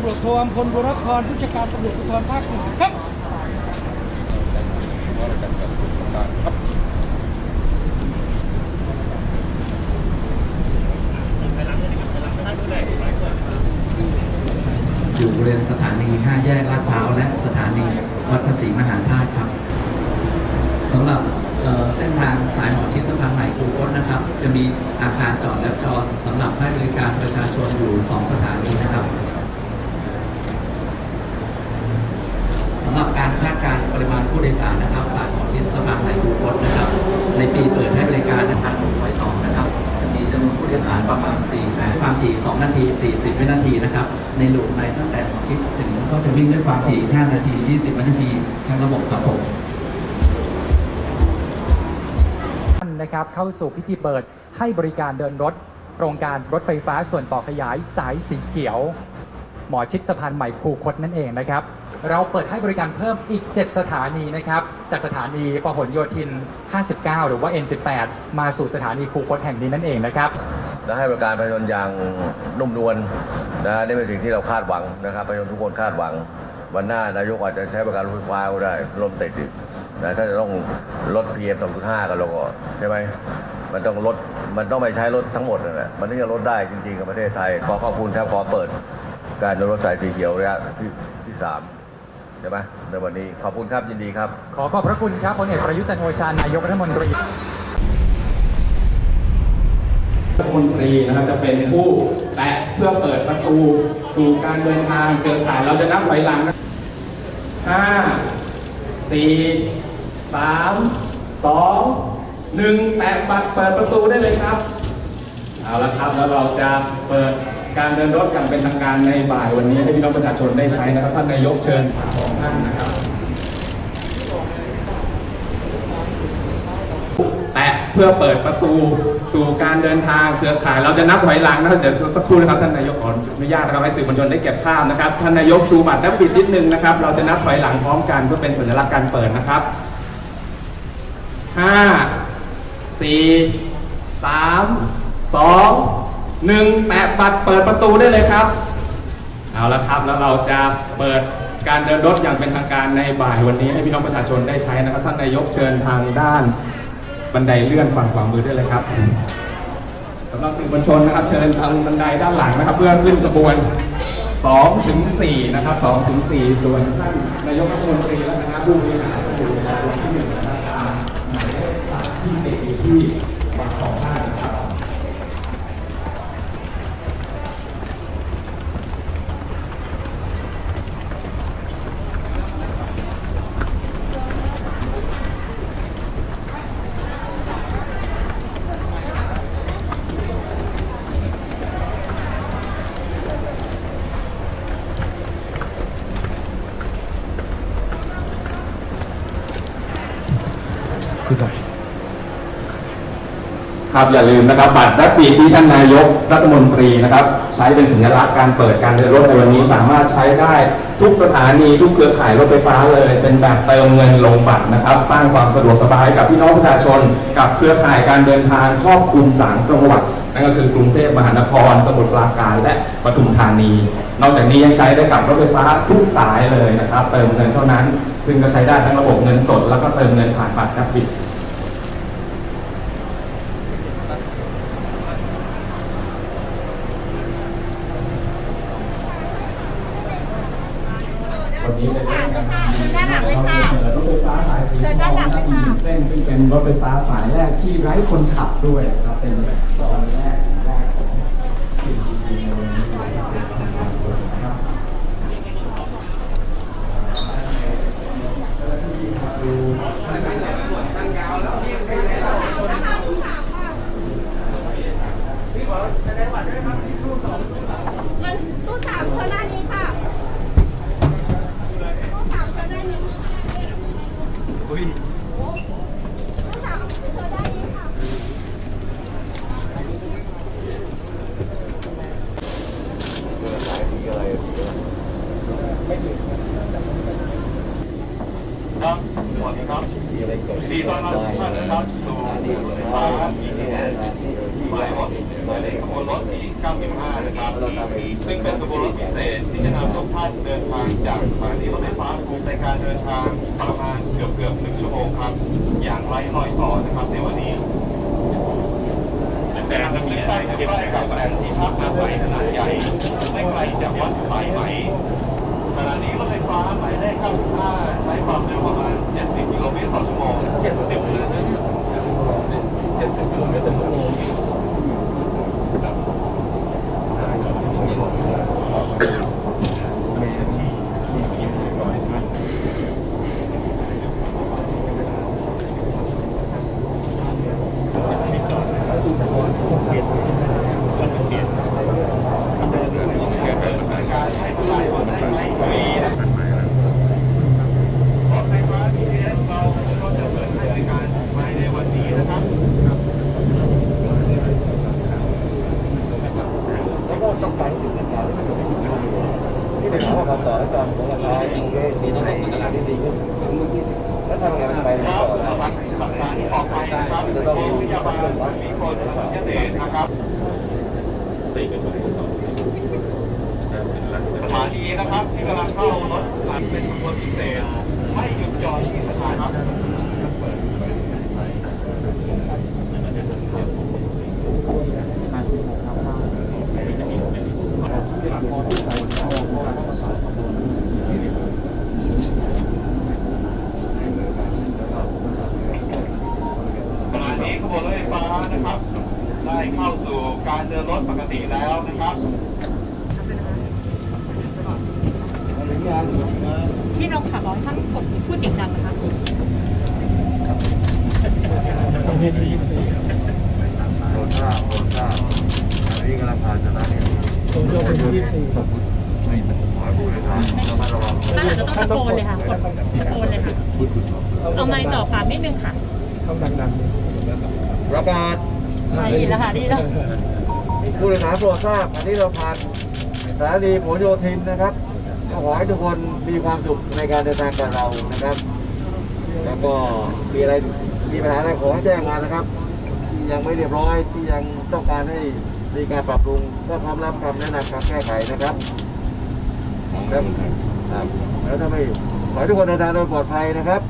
ำรวจโทอำพลบุรพรผู้จัดการตำรวจภูธรภาคหนึ่งครับอยู่บริเวณสถานี 5 แยกลาดพร้าว และสถานีวัดภาษีมหาธาตุครับสำหรับเเส้นทางสายหมอชิดสะพานใหม่คูคตนะครับ จะมีอาคารจอดและจอดสำหรับให้บริการประชาชนอยู่ 2 สถานีนะครับ 40 วินาทีนะครับ ในลูปในตั้งแต่หมอชิดถึงก็จะวิ่งด้วยความถี่ 5 นาที 20 วินาทีทั้งระบบครับผมนะครับเข้าสู่พิธีเปิดให้บริการเดินรถโครงการรถไฟฟ้าส่วนต่อขยายสายสีเขียว หมอชิดสะพานใหม่คูคตนั่นเองนะครับเราเปิดให้บริการเพิ่มอีก 7 สถานีนะครับ จากสถานีพหลโยธิน 59 หรือว่า N18 มาสู่สถานีคูคตแห่งนี้นั่นเองนะครับ และให้บริการประชาชนอย่างนุ่มนวลนะนี่เป็นสิ่งที่เราคาดหวังนะครับประชาชนทุกคนคาดหวัง วันหน้านายกอาจจะใช้บริการรถไฟฟ้าก็ได้ลมติดอีกนะถ้าจะต้องลด PM 2.5กันลงก่อนใช่ไหมมันต้องลดมันต้องไม่ใช้รถทั้งหมดนั่นแหละมันถึงจะลดได้จริงๆกับประเทศไทยขอขอบคุณครับขอเปิด การดินรถสายสีเขียวระยะที่ที่สามใช่ไหมในวันนี้ขอบคุณครับยินดีครับ ขอขอบพระคุณครับพลเอกประยุทธ์จันโอชานายกรัฐมนตรี รัฐมนตรีนะครับจะเป็นผู้แตะเพื่อเปิดประตูสู่การเดินทางเครือข่ายเราจะนับถอยหลังนะห้าสี่สามสองหนึ่งแตะบัตรเปิดประตูได้เลยครับเอาละครับแล้วเราจะเปิดการเดินรถกันเป็นทางการในบ่ายวันนี้ให้พี่น้องประชาชนได้ใช้นะครับท่านนายกเชิญสองท่านนะครับ แตะ เพื่อเปิดประตูสู่การเดินทางเครือข่าย เราจะนับถอยหลังนะเดี๋ยวสักครู่นะครับท่านนายกขออนุญาตนะครับให้สื่อมวลชนได้เก็บภาพนะครับท่านนายกชูบัตรและปิดนิดนึงนะครับ เราจะนับถอยหลังพร้อมกันเพื่อเป็นสัญลักษณ์การเปิดนะครับห้าสี่สามสองหนึ่งแตะบัตรเปิดประตูได้เลยครับเอาละครับแล้วเราจะเปิดการเดินรถอย่างเป็นทางการในบ่ายวันนี้ให้พี่น้องประชาชนได้ใช้นะครับท่านนายกเชิญทางด้าน บันไดเลื่อนฝั่งขวามือได้เลยครับสำหรับสื่อมวลชนนะครับ เชิญทางบันไดด้านหลังนะครับ เพื่อขึ้นกระบวน2ถึง4นะครับ2ถึง4ส่วนท่านนายกรัฐมนตรีและคณะผู้บริหารก็อยู่ในกระบวนที่หนึ่งนะครับตามหมายเลขสามที่ติดอยู่ที่บัตรของท่าน นะ ครับอย่าลืมนะครับบัตรและปีกที่ท่านนายกรัฐมนตรีนะครับ ใช้เป็นสัญลักษณ์การเปิดการเดินรถในวันนี้สามารถใช้ได้ทุกสถานีทุกเครือข่ายรถไฟฟ้าเลย เป็นแบบเติมเงินลงบัตรนะครับ สร้างความสะดวกสบายกับพี่น้องประชาชน กับเครือข่ายการเดินทางครอบคลุมสามจังหวัดนั่นก็คือกรุงเทพมหานคร สมุทรปราการและปทุมธานี นอกจากนี้ยังใช้ได้กับรถไฟฟ้าทุกสายเลยนะครับ เติมเงินเท่านั้น ซึ่งก็ใช้ได้ทั้งระบบเงินสด แล้วก็เติมเงินผ่านบัตรนับบิต วันนี้จะเริ่มการทำด้านหลังเลยค่ะรถไฟฟ้าสายสีทด้าอนงหลังเลยค่ะเส้นซึ่งเป็นรถไฟฟ้าสายแรกที่ไร้คนขับด้วยครับเป็นตอนแรกแรกของสิ่งดีๆในวันนี้เลยนะครับ มันตู้สามคนหน้านี้ค่ะตู้สามคนหน้านี้ตู้สามคนหน้านี้ค่ะ สวัสดีครับดีตอนรับทุกท่านนะครับสู่รถไฟฟ้าหมายรถหมายเลขขบวนรถที่95นะครับ ซึ่งเป็นขบวนรถพิเศษที่จะนำทุกท่านเดินทางจากสถานีรถไฟฟ้าภูมิในการเดินทางประมาณเกือบเกือบหนึ่งชั่วโมงครับ อย่างไร้รอยต่อนะครับในวันนี้แต่จะมีอะไรจะใกล้กับแหล่งที่พักอาศัยขนาดใหญ่ไม่ไกลจากวัดสายไหมขณะนี้รถไฟฟ้าหมายเลข95ใช้ความเร็วประมาณ 70 กิโลเมตรต่อชั่วโมง70กิโลเมตร70กิโลเมตรต่อชั่วโมง การให้บริการวันได้ไหมฟรีนะรถไฟฟ้า BTS เราก็จะเปิดให้บริการภายในวันนี้นะครับ ที่เป็นข้อความต่อและการของราคาจริงๆดีต้องเป็นตลาดที่ดีขึ้นแล้วทำไงมันไปคต่รับอได้สัปดาห์ที่ออกไปนะครับโรงพยาบามีคนเกษตรนะครับสถานีนะครับที่กำลังเข้ารถผ่านเป็นขบวนพิเศษไม่หยุดจอดที่สถานีครับ ขณะนี้ขบวนรถไฟฟ้านะครับ ได้เข้าสู่การเดินรถปกติแล้วนะครับ ที่เราขับร้องท่านกดพูดเสียงดังนะคะโดนท่าโดนท่าอันนี้กำลังผ่านสถานีผมโยเป็นที่สี่ขอให้ผู้โดยสารระมัดระวังถ้าอาจจะต้องตะโกนเลยค่ะกดตะโกนเลยค่ะเอาไม้จ่อปากนิดนึงค่ะต้องดังประกาศไม่ดีแล้วค่ะดีแล้วผู้โดยสารโปรดทราบอันนี้เราผ่านสถานีผลโยธินนะครับ ขอให้ทุกคนมีความสุขในการเดินทางกับเรานะครับ แล้วก็มีอะไรมีปัญหาอะไรขอให้แจ้งมานะครับ ที่ยังไม่เรียบร้อยที่ยังต้องการให้มีการปรับปรุงก็พร้อมรับคำแนะนำคำแก้ไขนะครับแล้วครับแล้วถ้าไม่ขอให้ทุกคนเดินทางโดยปลอดภัยนะครับ